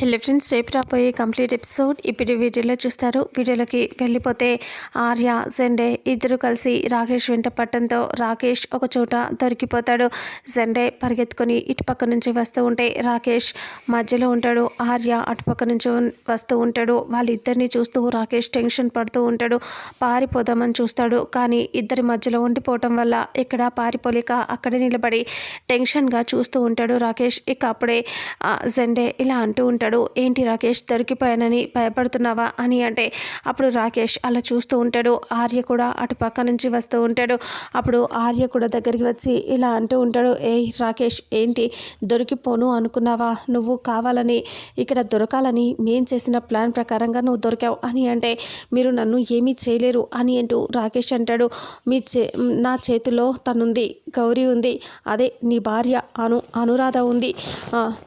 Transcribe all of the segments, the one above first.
Hello friends రేపు రాబోయే complete episode. ఇప్పుడు వీడియోలో చూస్తారు. వీడియోలోకి వెళ్ళిపోతే ఆర్య జెండే ఇద్దరు కలిసి రాకేష్ వెంట పట్టడంతో రాకేష్ ఒక చోట దొరికిపోతాడు. జెండే పరిగెత్తుకొని ఇటుపక్క నుంచి వస్తూ ఉంటే రాకేష్ మధ్యలో ఉంటాడు. ఆర్య అటుపక్క నుంచి వస్తూ ఉంటాడు. వాళ్ళిద్దరిని చూస్తూ రాకేష్ టెన్షన్ పడుతూ ఉంటాడు. పారిపోదామని చూస్తాడు. కానీ ఇద్దరి మధ్యలో ఉండిపోవటం వల్ల ఇక్కడ పారిపోలేక అక్కడే నిలబడి టెన్షన్గా చూస్తూ ఉంటాడు రాకేష్. ఇక అప్పుడే జెండే ఇలా అంటూ ఉంటాడు. ఏంటి రాకేష్ దొరికిపోయానని భయపడుతున్నావా? అని అంటే అప్పుడు రాకేష్ అలా చూస్తూ ఉంటాడు. ఆర్య కూడా అటు పక్క నుంచి వస్తూ ఉంటాడు. అప్పుడు ఆర్య కూడా దగ్గరికి వచ్చి ఇలా అంటూ ఉంటాడు. ఏ రాకేష్ ఏంటి? దొరికిపోను అనుకున్నావా? నువ్వు కావాలని ఇక్కడ దొరకాలని మేం చేసిన ప్లాన్ ప్రకారంగా నువ్వు దొరికావు అని అంటే మీరు నన్ను ఏమీ చేయలేరు అని అంటూ రాకేష్ అంటాడు. మీ చే నా చేతిలో తనుంది గౌరీ ఉంది. అదే నీ భార్య అను అనురాధ ఉంది.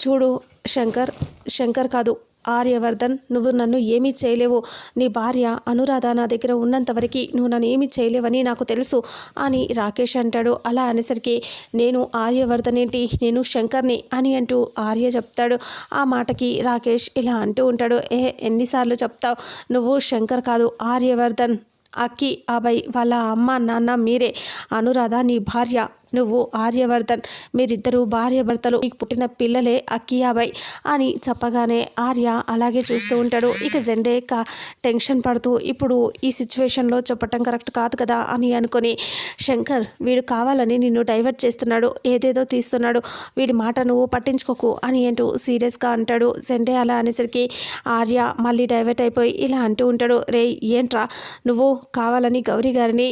చూడు శంకర్ శంకర్ కాదు ఆర్యవర్ధన్ నువ్వు నన్ను ఏమీ చేయలేవు. నీ భార్య అనురాధ నా దగ్గర ఉన్నంతవరకు నువ్వు నన్ను ఏమీ చేయలేవని నాకు తెలుసు అని రాకేష్ అంటాడు. అలా అనేసరికి నేను ఆర్యవర్ధన్ ఏంటి? నేను శంకర్ని అని అంటూ ఆర్య చెప్తాడు. ఆ మాటకి రాకేష్ ఇలా అంటూ ఉంటాడు. ఏ ఎన్నిసార్లు చెప్తావు? నువ్వు శంకర్ కాదు ఆర్యవర్ధన్. అక్కి అభయ్ వాళ్ళ అమ్మ నాన్న మీరే. అనురాధ నీ భార్య. నువ్వు ఆర్యవర్ధన్ మీరిద్దరూ భార్యభర్తలు నీకు పుట్టిన పిల్లలే అక్కియాబాయ్ అని చెప్పగానే ఆర్య అలాగే చూస్తూ ఉంటాడు. ఇక జెండే టెన్షన్ పడుతూ ఇప్పుడు ఈ సిచ్యువేషన్లో చెప్పటం కరెక్ట్ కాదు కదా అని అనుకొని శంకర్ వీడు కావాలని నిన్ను డైవర్ట్ చేస్తున్నాడు ఏదేదో తీస్తున్నాడు వీడి మాట నువ్వు పట్టించుకోకు అని అంటూ సీరియస్గా అంటాడు. జెండే అలా అనేసరికి ఆర్య మళ్ళీ డైవర్ట్ అయిపోయి ఇలా అంటూ ఉంటాడు. రే ఏంట్రా? నువ్వు కావాలని గౌరీ గారిని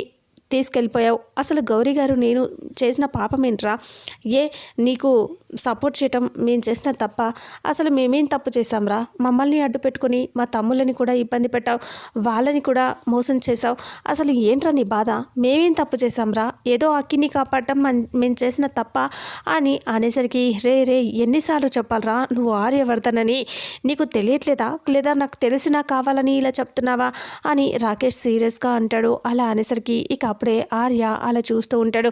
తీసుకెళ్ళిపోయావు. అసలు గౌరీ గారు నేను చేసిన పాపం ఏంట్రా? ఏ నీకు సపోర్ట్ చేయటం మేము చేసిన తప్ప? అసలు మేమేం తప్పు చేశాంరా? మమ్మల్ని అడ్డు పెట్టుకుని మా తమ్ముళ్ళని కూడా ఇబ్బంది పెట్టావు. వాళ్ళని కూడా మోసం చేశావు. అసలు ఏంట్రా నీ బాధ? మేమేం తప్పు చేశాంరా? ఏదో అక్కిని కాపాడటం మన్- మేము చేసిన తప్ప? అని అనేసరికి రే రే ఎన్నిసార్లు చెప్పాలరా నువ్వు ఆర్యవర్ధనని? నీకు తెలియట్లేదా? లేదా నాకు తెలిసినా కావాలని ఇలా చెప్తున్నావా? అని రాకేష్ సీరియస్గా అంటాడు. అలా అనేసరికి ఇక అప్పుడే ఆర్య అలా చూస్తూ ఉంటాడు.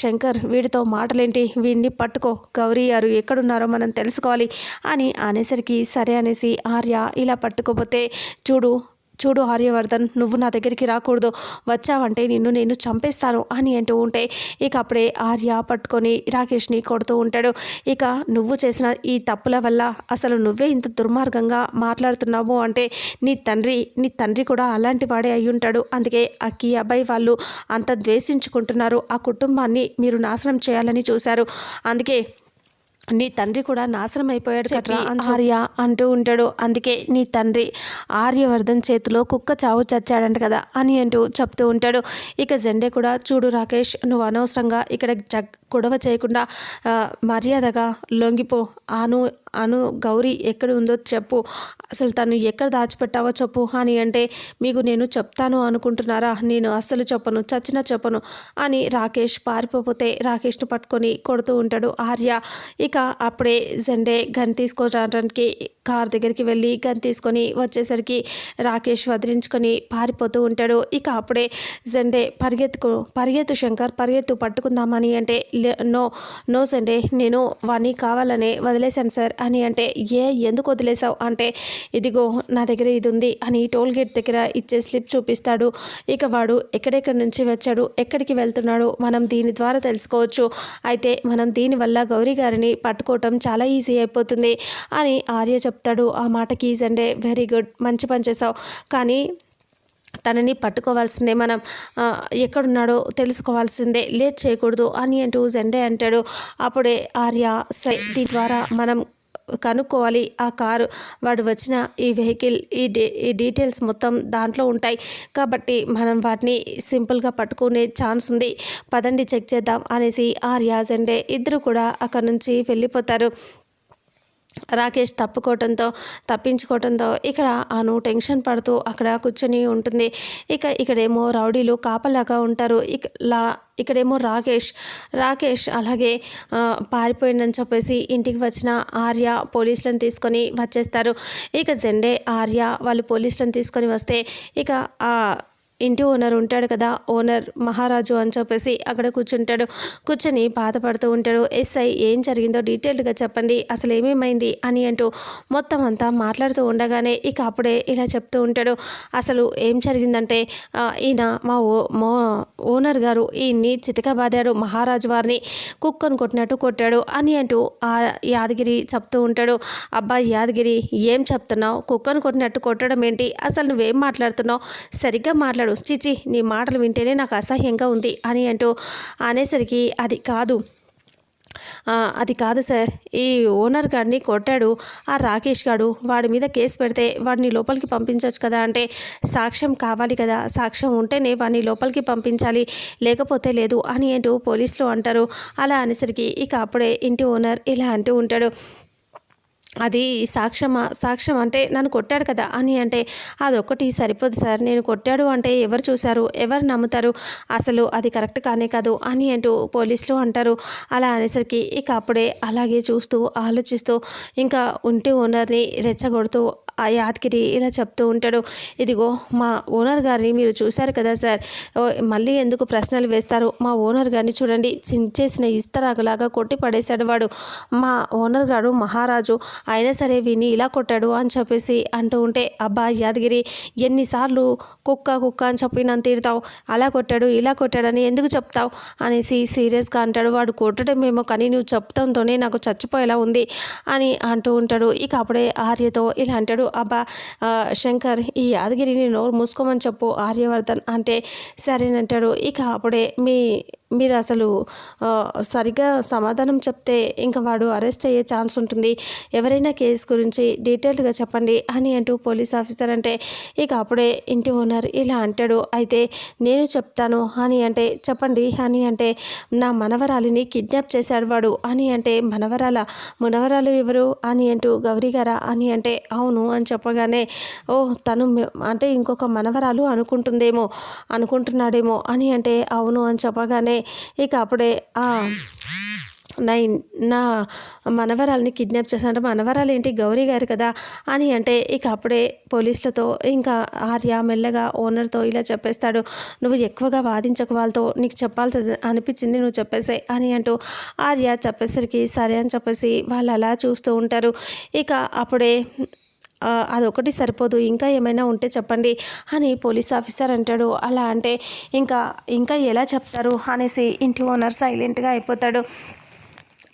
శంకర్ వీడితో మాటలేంటి? వీడిని పట్టుకో. గౌరీ గారు ఎక్కడున్నారో మనం తెలుసుకోవాలి అని అనేసరికి సరే అనేసి ఆర్య ఇలా పట్టుకోపోతే చూడు చూడు ఆర్యవర్ధన్ నువ్వు నా దగ్గరికి రాకూడదు. వచ్చావంటే నిన్ను నేను చంపేస్తాను అని అంటూ ఉంటే ఇక అప్పుడే ఆర్య పట్టుకొని రాకేష్ని కొడుతూ ఉంటాడు. ఇక నువ్వు చేసిన ఈ తప్పుల వల్ల అసలు నువ్వే ఇంత దుర్మార్గంగా మాట్లాడుతున్నావు అంటే నీ తండ్రి నీ తండ్రి కూడా అలాంటి వాడే అయ్యుంటాడు ఉంటాడు. అందుకే అక్కి అబ్బాయి వాళ్ళు అంత ద్వేషించుకుంటున్నారు. ఆ కుటుంబాన్ని మీరు నాశనం చేయాలని చూశారు. అందుకే నీ తండ్రి కూడా నాశనం అయిపోయాడు కట్రా ఆర్య అంటూ ఉంటాడు. అందుకే నీ తండ్రి ఆర్యవర్ధన్ చేతిలో కుక్క చావు చచ్చాడంట కదా అని అంటూ చెప్తూ ఉంటాడు. ఇక జెండే కూడా చూడు రాకేష్ నువ్వు అనవసరంగా ఇక్కడ జగ్ గొడవ చేయకుండా మర్యాదగా లొంగిపో. అను అను గౌరీ ఎక్కడ ఉందో చెప్పు. అసలు తను ఎక్కడ దాచిపెట్టావో చెప్పు. అని అంటే మీకు నేను చెప్తాను అనుకుంటున్నారా? నేను అస్సలు చెప్పను. చచ్చిన చెప్పను. అని రాకేష్ పారిపోతే రాకేష్ను పట్టుకొని కొడుతూ ఉంటాడు ఆర్య. ఇక అప్పుడే జెండే గన్ తీసుకోవడానికి కార్ దగ్గరికి వెళ్ళి గన్ తీసుకొని వచ్చేసరికి రాకేష్ వదిలించుకొని పారిపోతూ ఉంటాడు. ఇక అప్పుడే జెండే పరిగెత్తుకు పరిగెత్తు శంకర్ పరిగెత్తు పట్టుకుందామని అంటే నో నో సండే నేను వాణ్ణి కావాలనే వదిలేశాను సార్ అని అంటే ఏ ఎందుకు వదిలేసావు అంటే ఇదిగో నా దగ్గర ఇది ఉంది అని టోల్ గేట్ దగ్గర ఇచ్చే స్లిప్ చూపిస్తాడు. ఇక వాడు ఎక్కడెక్కడి నుంచి వచ్చాడు ఎక్కడికి వెళ్తున్నాడు మనం దీని ద్వారా తెలుసుకోవచ్చు. అయితే మనం దీనివల్ల గౌరీ గారిని పట్టుకోవటం చాలా ఈజీ అయిపోతుంది అని ఆర్య చెప్తాడు. ఆ మాటకి సండే వెరీ గుడ్ మంచి పని చేసావు కానీ తనని పట్టుకోవాల్సిందే. మనం ఎక్కడున్నాడో తెలుసుకోవాల్సిందే. లేట్ చేయకూడదు. అని అంటూ జెండే అంటాడు. అప్పుడే ఆర్య సరే దీని ద్వారా మనం కనుక్కోవాలి. ఆ కారు వాడు వచ్చిన ఈ వెహికల్ ఈ డీ ఈ డీటెయిల్స్ మొత్తం దాంట్లో ఉంటాయి. కాబట్టి మనం వాటిని సింపుల్గా పట్టుకునే ఛాన్స్ ఉంది. పదండి చెక్ చేద్దాం అనేసి ఆర్య జెండే ఇద్దరు కూడా అక్కడ నుంచి వెళ్ళిపోతారు. రాకేష్ తప్పుకోవటంతో తప్పించుకోవటంతో ఇక్కడ అను టెన్షన్ పడుతూ అక్కడ కూర్చొని ఉంటుంది. ఇక ఇక్కడేమో రౌడీలు కాపలాగా ఉంటారు. ఇక లా ఇక్కడేమో రాకేష్ రాకేష్ అలాగే పారిపోయిందని చెప్పేసి ఇంటికి వచ్చిన ఆర్య పోలీసులను తీసుకొని వచ్చేస్తారు. ఇక జెండే ఆర్య వాళ్ళు పోలీసులను తీసుకొని వస్తే ఇక ఇంటి ఓనర్ ఉంటాడు కదా ఓనర్ మహారాజు అని చెప్పేసి అక్కడ కూర్చుంటాడు. కూర్చొని బాధపడుతూ ఉంటాడు. ఎస్ఐ ఏం జరిగిందో డీటెయిల్డ్గా చెప్పండి అసలు ఏమేమైంది అని అంటూ మొత్తం అంతా మాట్లాడుతూ ఉండగానే ఇక అప్పుడే ఇలా చెప్తూ ఉంటాడు. అసలు ఏం జరిగిందంటే ఈయన మా ఓ ఓనర్ గారు ఈయన్ని చితకబాదాడు మహారాజు వారిని కుక్కను కొట్టినట్టు కొట్టాడు అని అంటూ ఆ యాదగిరి చెప్తూ ఉంటాడు. అబ్బా యాదగిరి ఏం చెప్తున్నావు? కుక్కను కొట్టినట్టు కొట్టడం ఏంటి? అసలు నువ్వేం మాట్లాడుతున్నావు? సరిగ్గా మాట్లాడు చిచి నీ మాటలు వింటేనే నాకు అసహ్యంగా ఉంది అని అంటూ అనేసరికి అది కాదు. అది కాదు సార్. ఈ ఓనర్ గారిని కొట్టాడు. ఆ రాకేష్ గారు వాడి మీద కేసు పెడితే వాడిని లోపలికి పంపించవచ్చు కదా అంటే సాక్ష్యం కావాలి కదా. సాక్ష్యం ఉంటేనే వాడిని లోపలికి పంపించాలి. లేకపోతే లేదు అని అంటూ పోలీసులు అంటారు. అలా అనేసరికి ఇక అప్పుడే ఇంటి ఓనర్ ఇలా అంటూ ఉంటాడు. అది సాక్ష్యమా సాక్ష్యం అంటే నన్ను కొట్టాడు కదా అని అంటే అదొక్కటి సరిపోదు సార్. నేను కొట్టాడు అంటే ఎవరు చూశారు ఎవరు నమ్ముతారు అసలు అది కరెక్ట్ కానే కాదు అని అంటూ పోలీసులు అంటారు. అలా అనేసరికి ఇక అప్పుడే అలాగే చూస్తూ ఆలోచిస్తూ ఇంకా ఉంటే ఓనర్ని రెచ్చగొడుతూ ఆ యాదగిరి ఇలా చెప్తూ ఉంటాడు. ఇదిగో మా ఓనర్ గారిని మీరు చూశారు కదా సార్. ఓ, మళ్ళీ ఎందుకు ప్రశ్నలు వేస్తారు? మా ఓనర్ గారిని చూడండి. చించేసిన ఇస్తరాగలాగా కొట్టి పడేశాడు వాడు. మా ఓనర్ గారు మహారాజు అయినా సరే విని ఇలా కొట్టాడు అని చెప్పేసి అంటూ ఉంటే అబ్బా యాదగిరి ఎన్నిసార్లు కుక్క కుక్క అని చెప్పి నన్ను తీరుతావు అలా కొట్టాడు ఇలా కొట్టాడని ఎందుకు చెప్తావు? అనేసి సీరియస్గా అంటాడు వాడు. కొట్టడమేమో కానీ నువ్వు చెప్తాంతోనే నాకు చచ్చిపోయేలా ఉంది అని అంటూ ఉంటాడు. ఇక అప్పుడే ఆర్యతో ఇలా అంటాడు. అబ్బా శంకర్ ఈ యాదగిరిని నోరు మూసుకోమని చెప్పు ఆర్యవర్ధన్ అంటే సరేనంటాడు. ఇక అప్పుడే మీ మీరు అసలు సరిగ్గా సమాధానం చెప్తే ఇంకా వాడు అరెస్ట్ అయ్యే ఛాన్స్ ఉంటుంది. ఎవరైనా కేసు గురించి డీటెయిల్డ్గా చెప్పండి అని అంటూ పోలీస్ ఆఫీసర్ అంటే ఇక అప్పుడే ఇంటి ఓనర్ ఇలా అంటాడు. అయితే నేను చెప్తాను అని అంటే చెప్పండి అని అంటే నా మనవరాలిని కిడ్నాప్ చేశాడు వాడు. అని అంటే మనవరాల? మనవరాలు ఎవరు? అని అంటూ గౌరీ గారా? అని అంటే అవును అని చెప్పగానే ఓ తను అంటే ఇంకొక మనవరాలు అనుకుంటుందేమో అనుకుంటున్నాడేమో. అని అంటే అవును అని చెప్పగానే ఇక అప్పుడే నైన్ నా నా మనవరాల్ని కిడ్నాప్ చేశానంటే మనవరాలు ఏంటి? గౌరీ గారు కదా అని అంటే ఇక అప్పుడే పోలీసులతో ఇంకా ఆర్య మెల్లగా ఓనర్తో ఇలా చెప్పేస్తాడు నువ్వు ఎక్కువగా వాదించక వాళ్ళతో నీకు చెప్పాల్సి అనిపించింది నువ్వు చెప్పేసే అని అంటూ ఆర్య చెప్పేసరికి సరే అని చెప్పేసి వాళ్ళు అలా చూస్తూ ఉంటారు. ఇక అప్పుడే అదొకటి సరిపోదు ఇంకా ఏమైనా ఉంటే చెప్పండి అని పోలీస్ ఆఫీసర్ అంటాడు. అలా అంటే ఇంకా ఇంకా ఎలా చెప్తారు అనేసి ఇంటి ఓనర్ సైలెంట్గా అయిపోతాడు.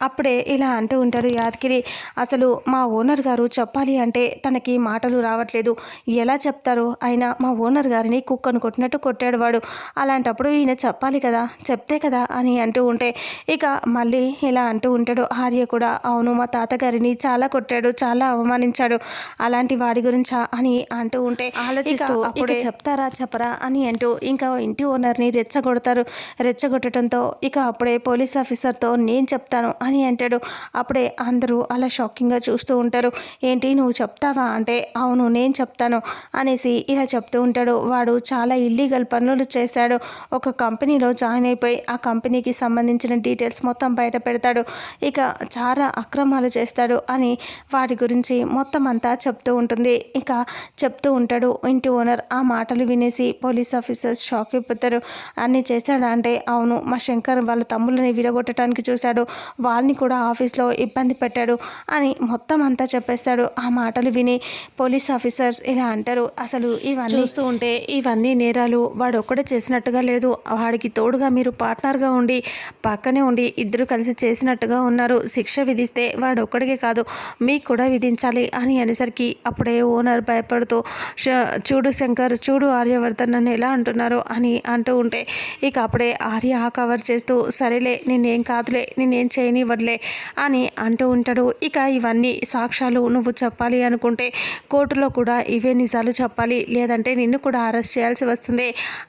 అప్పుడే ఇలా అంటూ ఉంటాడు యాదగిరి. అసలు మా ఓనర్ గారు చెప్పాలి అంటే తనకి మాటలు రావట్లేదు. ఎలా చెప్తారు? అయినా మా ఓనర్ గారిని కుక్కను కొట్టినట్టు కొట్టాడు వాడు. అలాంటప్పుడు ఈయన చెప్పాలి కదా? చెప్తే కదా? అని అంటూ ఉంటే ఇక మళ్ళీ ఇలా అంటూ ఉంటాడు. ఆర్య కూడా అవును మా తాతగారిని చాలా కొట్టాడు చాలా అవమానించాడు. అలాంటి వాడి గురించా? అని అంటూ ఉంటే ఆలోచిస్తూ అప్పుడే చెప్తారా చెప్పరా? అని అంటూ ఇంకా ఇంటి ఓనర్ని రెచ్చగొడతారు. రెచ్చగొట్టడంతో ఇక అప్పుడే పోలీస్ ఆఫీసర్తో నేను చెప్తాను. అని అంటాడు. అప్పుడే అందరూ అలా షాకింగ్గా చూస్తూ ఉంటారు. ఏంటి నువ్వు చెప్తావా? అంటే అవును నేను చెప్తాను అనేసి ఇలా చెప్తూ ఉంటాడు. వాడు చాలా ఇల్లీగల్ పనులు చేశాడు. ఒక కంపెనీలో జాయిన్ అయిపోయి ఆ కంపెనీకి సంబంధించిన డీటెయిల్స్ మొత్తం బయట పెడతాడు. ఇక చాలా అక్రమాలు చేస్తాడు అని వాటి గురించి మొత్తం అంతా చెప్తూ ఉంటుంది. ఇక చెప్తూ ఉంటాడు. ఇంటి ఓనర్ ఆ మాటలు వినేసి పోలీస్ ఆఫీసర్స్ షాక్ అయిపోతారు. అన్నీ చేశాడా అంటే అవును మా శంకర్ వాళ్ళ తమ్ముళ్ళని విడగొట్టడానికి చూశాడు. వాళ్ళని కూడా ఆఫీస్లో ఇబ్బంది పెట్టాడు అని మొత్తం అంతా చెప్పేస్తాడు. ఆ మాటలు విని పోలీస్ ఆఫీసర్స్ ఇలా అంటారు. అసలు ఇవన్నీ చూస్తూ ఉంటే ఇవన్నీ నేరాలు. వాడు ఒక్కడే చేసినట్టుగా లేదు. వాడికి తోడుగా మీరు పార్ట్నర్గా ఉండి పక్కనే ఉండి ఇద్దరు కలిసి చేసినట్టుగా ఉన్నారు. శిక్ష విధిస్తే వాడు ఒక్కడికే కాదు మీకు కూడా విధించాలి అని అనేసరికి అప్పుడే ఓనర్ భయపడుతూ చూడు శంకర్ చూడు ఆర్యవర్ధన్ నన్ను ఎలా అంటున్నారు? అని అంటూ ఉంటే ఇక అప్పుడే ఆర్య కవర్ చేస్తూ సరేలే నేనేం కాదులే నేనేం చేయని ఇవ్వట్లే అని అంటూ ఉంటాడు. ఇక ఇవన్నీ సాక్ష్యాలు నువ్వు చెప్పాలి అనుకుంటే కోర్టులో కూడా ఇవే నిజాలు చెప్పాలి. లేదంటే నిన్ను కూడా అరెస్ట్ చేయాల్సి వస్తుంది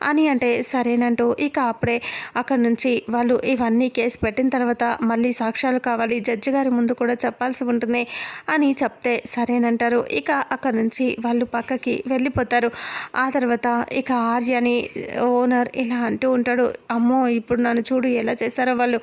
అని అంటే సరేనంటూ ఇక అప్పుడే అక్కడి నుంచి వాళ్ళు ఇవన్నీ కేసు పెట్టిన తర్వాత మళ్ళీ సాక్ష్యాలు కావాలి జడ్జి గారి ముందు కూడా చెప్పాల్సి ఉంటుంది అని చెప్తే సరేనంటారు. ఇక అక్కడి నుంచి వాళ్ళు పక్కకి వెళ్ళిపోతారు. ఆ తర్వాత ఇక ఆర్యని ఓనర్ ఇలా అంటూ ఉంటాడు. అమ్మో ఇప్పుడు నన్ను చూడు ఎలా చేశారో వాళ్ళు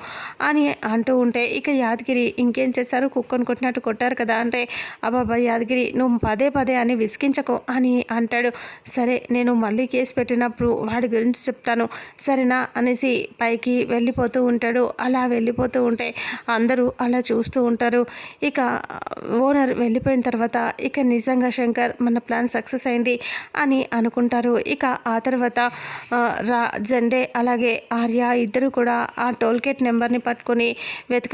అని అంటూ ఉంటే ఇక యాదగిరి ఇంకేం చేశారు? కుక్కను కొట్టినట్టు కొట్టారు కదా అంటే అబ్బాబా యాదగిరి నువ్వు పదే పదే అని విసిగించకు అని అంటాడు. సరే నేను మళ్ళీ కేసు పెట్టినప్పుడు వాడి గురించి చెప్తాను. సరేనా? అనేసి పైకి వెళ్ళిపోతూ ఉంటాడు. అలా వెళ్ళిపోతూ ఉంటే అందరూ అలా చూస్తూ ఉంటారు. ఇక ఓనర్ వెళ్ళిపోయిన తర్వాత ఇక నిజంగా శంకర్ మన ప్లాన్ సక్సెస్ అయింది అని అనుకుంటారు. ఇక ఆ తర్వాత రా జెండే అలాగే ఆర్య ఇద్దరు కూడా ఆ టోల్గేట్ నెంబర్ని పట్టుకొని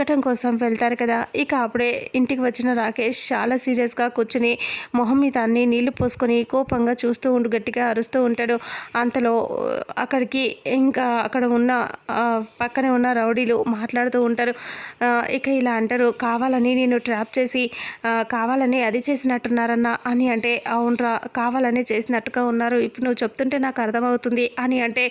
వెతకటం కోసం వెళ్తారు కదా. ఇక అప్పుడే ఇంటికి వచ్చిన రాకేష్ చాలా సీరియస్గా కూర్చుని మొహం మీద అన్ని నీళ్ళు పోసుకొని కోపంగా చూస్తూ ఉండు గట్టిగా అరుస్తూ ఉంటాడు. అంతలో అక్కడికి ఇంకా అక్కడ ఉన్న పక్కనే ఉన్న రౌడీలు మాట్లాడుతూ ఉంటారు. ఇక ఇలా అంటారు కావాలని నేను ట్రాప్ చేసి కావాలని అది చేసినట్టున్నారన్న అని అంటే అవునరా కావాలని చేసినట్టుగా ఉన్నారు. ఇప్పుడు నువ్వు చెప్తుంటే నాకు అర్థమవుతుంది అని అంటే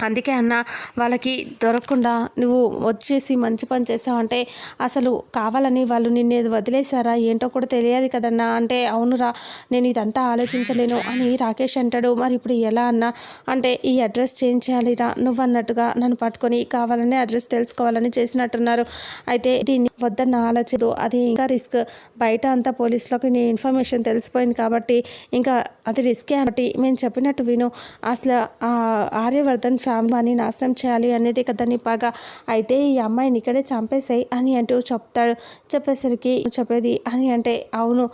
అందుకే అన్న వాళ్ళకి దొరకకుండా నువ్వు వచ్చేసి మంచి పని చేసావంటే అసలు కావాలని వాళ్ళు నిన్ను ఏది వదిలేశారా? ఏంటో కూడా తెలియదు కదన్నా. అంటే అవునురా నేను ఇదంతా ఆలోచించలేను అని రాకేష్ అంటాడు. మరి ఇప్పుడు ఎలా అన్నా? అంటే ఈ అడ్రస్ చేంజ్ చేయాలిరా. నువ్వు అన్నట్టుగా నన్ను పట్టుకొని కావాలని అడ్రస్ తెలుసుకోవాలని చేసినట్టున్నారు. అయితే దీన్ని వద్దన్న ఆలోచదు అది ఇంకా రిస్క్. బయట అంతా పోలీసులకు నీ ఇన్ఫర్మేషన్ తెలిసిపోయింది కాబట్టి ఇంకా అది రిస్కే కాబట్టి మేము చెప్పినట్టు విను. అసలు ఆ ఆర్యవర్ధన్ ఫ్యామిలీ అని నాశనం చేయాలి అనేది కదా నీ పగ. అయితే ఈ అమ్మాయిని ఇక్కడే చంపేసాయి అని అంటూ చెప్తాడు. చెప్పేసరికి చెప్పేది అని అంటే అవును.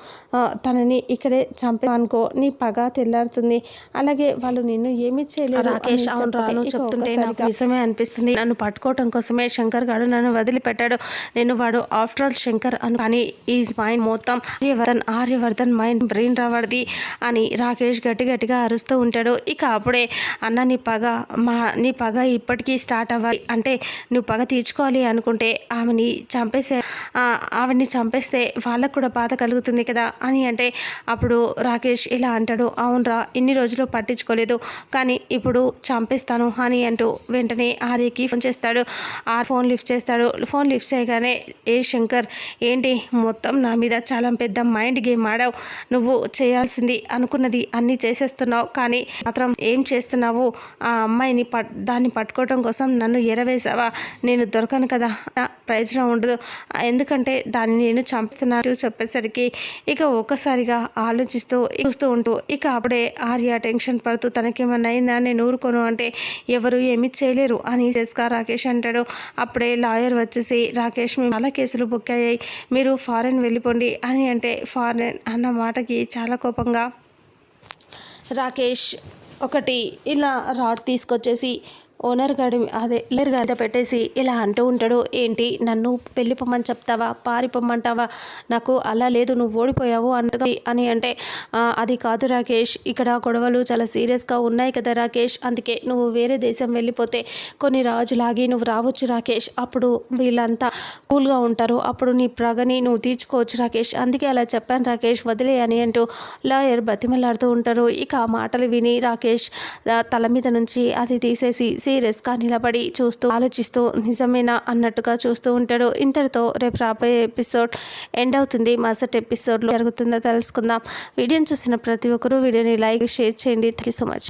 తనని ఇక్కడే చంపే అనుకో. నీ పగ తెల్లారుతుంది. అలాగే వాళ్ళు నిన్ను ఏమీ చేయలేరు రాకేష్ అవును రాను చెప్తుంటే నాకు నిజమే అనిపిస్తుంది. నన్ను పట్టుకోవటం కోసమే శంకర్ గారు నన్ను వదిలిపెట్టాడు. నేను వాడు ఆఫ్టర్ ఆల్ శంకర్ అను కానీ ఈ మైండ్ మొత్తం ఆర్యవర్ధన్ ఆర్యవర్ధన్ మైండ్ బ్రెయిన్ రావడిది అని రాకేష్ గట్టి గట్టిగా అరుస్తూ ఉంటాడు. ఇక అప్పుడే అన్న నీ పగ మా నీ పగ ఇప్పటికీ స్టార్ట్ అవ్వాలి. అంటే నువ్వు పగ తీర్చుకోవాలి అనుకుంటే ఆమెని చంపేసే ఆ, ఆవిడ్ని చంపేస్తే వాళ్ళకు కూడా బాధ కలుగుతుంది కదా అని అంటే అప్పుడు రాకేష్ ఇలా అంటాడు. అవునరా ఇన్ని రోజులు పట్టించుకోలేదు. కానీ ఇప్పుడు చంపేస్తాను అని అంటూ వెంటనే ఆర్యకి ఫోన్ చేస్తాడు. ఆ ఫోన్ లిఫ్ట్ చేస్తాడు. ఫోన్ లిఫ్ట్ చేయగానే ఏ శంకర్ ఏంటి? మొత్తం నా మీద చాలా పెద్ద మైండ్ గేమ్ ఆడావు. నువ్వు చేయాల్సింది అనుకున్నది అన్నీ చేసేస్తున్నావు. కానీ మాత్రం ఏం చేస్తున్నావు? ఆ అమ్మాయిని పట్ దాన్ని పట్టుకోవడం కోసం నన్ను ఎరవేసావా నేను దొరకను కదా. నా ప్రయోజనం ఉండదు. ఎందుకంటే దాన్ని నేను చంపుతున్నట్టు చెప్పేసరికి ఇక ఒక్కసారిగా ఆలోచిస్తూ చూస్తూ ఉంటూ ఇక అప్పుడే ఆర్య టెన్షన్ పడుతూ తనకేమన్నా అయిందా? నేను ఊరుకోను అంటే ఎవరు ఏమీ చేయలేరు అని చేస్కా రాకేష్ అంటాడు. అప్పుడే లాయర్ వచ్చేసి రాకేష్ మేము చాలా కేసులు బుక్ అయ్యాయి మీరు ఫారెన్ వెళ్ళిపోండి అని అంటే ఫారెన్ అన్న మాటకి చాలా కోపంగా రాకేష్ ఒకటి ఇలా రాడ్ తీసుకొచ్చేసి ఓనర్ గారి అదే లేరు గద పెట్టేసి ఇలా అంటూ ఉంటాడు. ఏంటి? నన్ను వెళ్ళిపోమని చెప్తావా? పారిపోమ్మంటావా? నాకు అలా లేదు నువ్వు ఓడిపోయావు అంటగా అని అంటే అది కాదు రాకేష్. ఇక్కడ గొడవలు చాలా సీరియస్గా ఉన్నాయి కదా రాకేష్. అందుకే నువ్వు వేరే దేశం వెళ్ళిపోతే కొన్ని రాజులాగి నువ్వు రావచ్చు రాకేష్. అప్పుడు వీళ్ళంతా కూల్గా ఉంటారు. అప్పుడు నీ ప్రగని నువ్వు తీర్చుకోవచ్చు రాకేష్. అందుకే అలా చెప్పాను రాకేష్ వదిలే అని అంటూ లాయర్ బతిమలాడుతూ ఉంటారు. ఇక ఆ మాటలు విని రాకేష్ తల మీద నుంచి అది తీసేసి సీరియస్గా నిలబడి చూస్తూ ఆలోచిస్తూ నిజమేనా అన్నట్టుగా చూస్తూ ఉంటాడు. ఇంతటితో రేపు రాబోయే ఎపిసోడ్ ఎండ్ అవుతుంది. మరుసటి ఎపిసోడ్లో జరుగుతుందో తెలుసుకుందాం. వీడియోని చూసిన ప్రతి ఒక్కరూ వీడియోని లైక్ షేర్ చేయండి. Thank you so much.